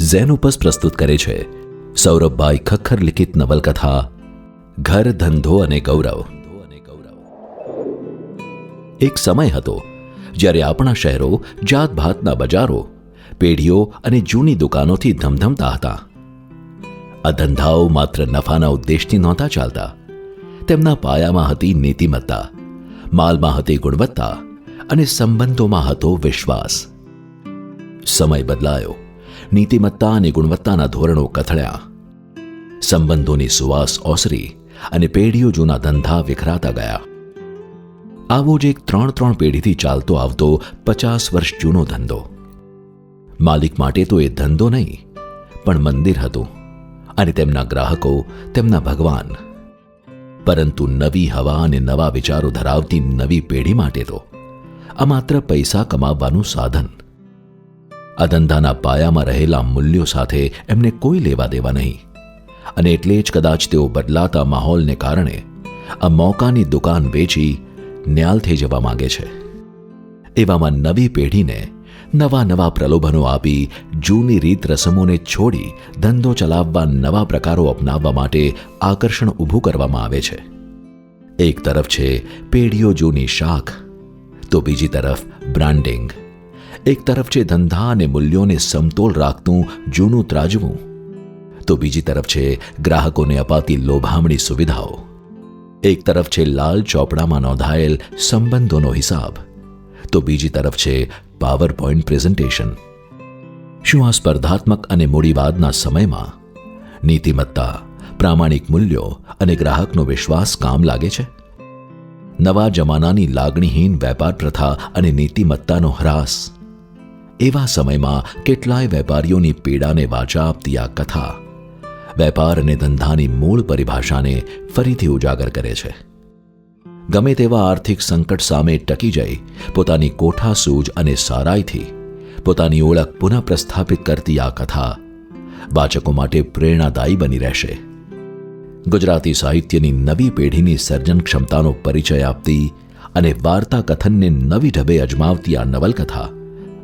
Xenopus પ્રસ્તુત કરે છે. સૌરભભાઈ ખખર લિખિત નવલકથા, ઘર ધંધો અને ગૌરવ. એક સમય હતો, જ્યારે આપણા શહેરો, જાતભાતના બજારો, પેઢીઓ અને જૂની દુકાનોથી ધમધમતા હતા. આ ધંધાઓ માત્ર નફાના ઉદ્દેશથી નહોતા ચાલતા. તેમના પાયામાં હતી નીતિમત્તા, માલમાં હતી ગુણવત્તા અને સંબંધોમાં હતો વિશ્વાસ. સમય બદલાયો. નીતિમત્તા અને ગુણવત્તાના ધોરણો કથળ્યા. સંબંધોની સુવાસ ઓસરી અને પેઢીઓ જૂના ધંધા વિખરાતા ગયા. આવો જ એક ત્રણ ત્રણ પેઢીથી ચાલતો આવતો પચાસ વર્ષ જૂનો ધંધો. માલિક માટે તો એ ધંધો નહીં, પણ મંદિર હતું અને તેમના ગ્રાહકો તેમના ભગવાન. પરંતુ નવી હવા અને નવા વિચારો ધરાવતી નવી પેઢી માટે તો, આ માત્ર પૈસા કમાવવાનું સાધન. આ ધંધાના પાયામાં રહેલા મૂલ્યો સાથે એમને કોઈ લેવા દેવા નહીં. અને એટલે જ કદાચ તેઓ બદલાતા માહોલને કારણે આ મોકાની દુકાન વેચી ન્યાલ થઈ જવા માંગે છે. એવામાં નવી પેઢીને નવા નવા પ્રલોભનો આપી જૂની રીત રસમોને છોડી ધંધો ચલાવવા નવા પ્રકારો અપનાવવા માટે આકર્ષણ ઊભું કરવામાં આવે છે. એક તરફ છે પેઢીઓ જૂની શાખ તો બીજી તરફ બ્રાન્ડિંગ. એક તરફ છે ધંધા અને મૂલ્યોને સમતોલ રાખતું જૂનું ત્રાજવું, તો બીજી તરફ છે ગ્રાહકોને અપાતી લોભામણી સુવિધાઓ. એક તરફ છે લાલ ચોપડામાં નોંધાયેલ સંબંધોનો હિસાબ, તો બીજી તરફ છે પાવર પોઈન્ટ પ્રેઝન્ટેશન. શું આ સ્પર્ધાત્મક અને મૂડીવાદના સમયમાં નીતિમત્તા, પ્રામાણિક મૂલ્યો અને ગ્રાહકનો વિશ્વાસ કામ લાગે છે? નવા જમાનાની લાગણીહીન વેપાર પ્રથા અને નીતિમત્તાનો હ્રાસ એવા સમયમાં કેટલાય વેપારીઓની પીડાને વાચા આપતી આ કથા. વેપાર અને ધંધાની મૂળ પરિભાષાને ફરીથી ઉજાગર કરે છે. ગમે તેવા આર્થિક સંકટ સામે ટકી જઈ, પોતાની કોઠા સૂજ અને સારાઈથી પોતાની ઓળખ પુનઃ પ્રસ્થાપિત કરતી આ કથા વાચકો માટે પ્રેરણાદાયી બની રહેશે. ગુજરાતી સાહિત્યની નવી પેઢીની સર્જન ક્ષમતાનો પરિચય આપતી અને વાર્તા કથનને નવી ઢબે અજમાવતી આ નવલકથા